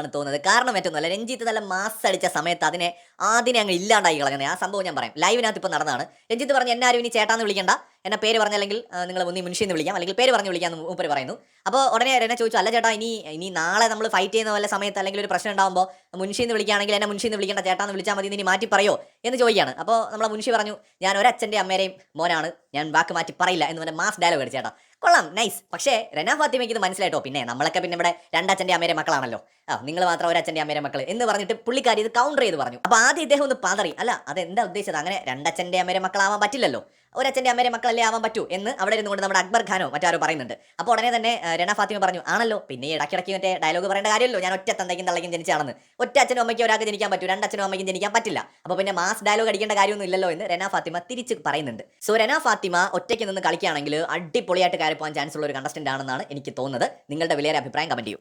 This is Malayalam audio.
ആണ് തോന്നുന്നത്. കാരണം മറ്റൊന്നുമല്ല രഞ്ജിത്ത് നല്ല മാസ് അടിച്ച സമയത്ത് അതിനെ ആദ്യം അങ്ങ് ഇല്ലാണ്ടായി കളഞ്ഞത്. ആ സംഭവം ഞാൻ പറയാം. ലൈവിനകത്ത് ഇപ്പോൾ നടന്നതാണ്. രഞ്ജിത്ത് പറഞ്ഞു എന്നാരും ഇനി ചേട്ടാന്ന് വിളിക്കണ്ട. എന്നെ പേര് പറഞ്ഞല്ലെങ്കിൽ നിങ്ങൾ ഒന്നി മുൻഷി എന്ന് വിളിക്കാം. അല്ലെങ്കിൽ പേര് പറഞ്ഞ് വിളിക്കാം എന്ന് മൂപ്പര് പറയുന്നു. അപ്പോൾ ഉടനെ എന്നെ ചോദിച്ചു അല്ല ചേട്ടാ ഇനി ഇനി നാളെ നമ്മൾ ഫൈറ്റ് ചെയ്യുന്ന വല്ല സമയത്ത് അല്ലെങ്കിൽ ഒരു പ്രശ്നം ഉണ്ടാകുമ്പോൾ മുൻഷി എന്ന് വിളിക്കുകയാണെങ്കിൽ എന്നെ മുൻഷി എന്ന് വിളിക്കേണ്ട ചേട്ടാ എന്ന് വിളിച്ചാൽ മതി ഇനി മാറ്റി പറയോ? എന്ന് ചോദിക്കുകയാണ്. അപ്പോൾ നമ്മളെ മുൻഷി പറഞ്ഞു ഞാൻ ഒരച്ഛന്റെ അമ്മേരെയും മോനാണ് ഞാൻ വാക്ക് മാറ്റി പറയില്ല എന്ന് പറഞ്ഞ മാസ് ഡയലോഗ് അടിച്ചു ചേട്ടാ. കൊള്ളാം നൈസ് പക്ഷേ റെന ഫാത്തിമയ്ക്ക് ഇത് മനസ്സിലായിട്ടോ? പിന്നെ നമ്മളൊക്കെ പിന്നെ ഇവിടെ രണ്ടച്ഛന്റെ അമ്മേരെ മക്കളാണല്ലോ. ആ നിങ്ങൾ മാത്രം ഒരച്ഛന്റെ അമ്മേരെ മക്കൾ എന്ന് പറഞ്ഞിട്ട് പുള്ളിക്കാരി ഇത് കൗണ്ടർ ചെയ്ത് പറഞ്ഞു. അപ്പോൾ ആദ്യം ഇദ്ദേഹം ഒന്ന് പതറി. അല്ല അതെന്താ ഉദ്ദേശിച്ചത്? അങ്ങനെ രണ്ടച്ഛന്റെ അമ്മേരെ മക്കളാവാൻ പറ്റില്ലല്ലോ. ഒരച്ഛന്റെ അമ്മേരെ മക്കളല്ലേ ആവാൻ പറ്റൂ എന്ന് അവിടെ ഇരുന്നുകൊണ്ട് നമ്മുടെ അക്ബർ ഖാനോ മറ്റാരോ പറയുന്നുണ്ട്. അപ്പോൾ ഉടനെ തന്നെ രണ ഫാത്തിമ പറഞ്ഞു ആണല്ലോ പിന്നെ ഇടയ്ക്ക് ഇടയ്ക്കിടയ്ക്ക് മറ്റേ ഡയലോഗ് പറയേണ്ട കാര്യമല്ലോ ഞാൻ ഒറ്റ തന്തയ്ക്കും തള്ളയ്ക്കും ജനിച്ചാണെന്ന് ഒറ്റ അച്ഛനും അമ്മയ്ക്കും ഒരാൾക്ക് ജനിക്കാൻ പറ്റൂ രണ്ടച്ഛനും അമ്മയ്ക്കും ജനിക്കാൻ പറ്റില്ല. അപ്പോൾ പിന്നെ മാസ് ഡയലോഗ് അടിക്കേണ്ട കാര്യമൊന്നും ഇല്ലല്ലോ എന്ന് രണ ഫാത്തിമ തിരിച്ച് പറയുന്നുണ്ട്. സോ രണ ഫാത്തിമ ഒറ്റയ്ക്ക് നിന്ന് കളിക്കുകയാണെങ്കിൽ അടിപൊളിയായിട്ട് കയറി പോകാൻ ചാൻസ് ഉള്ള ഒരു കണ്ടസ്റ്റന്റ് ആണെന്നാണ് എനിക്ക് തോന്നുന്നത്. നിങ്ങളുടെ വിലയേറെ അഭിപ്രായം കമന്റ് ചെയ്യൂ.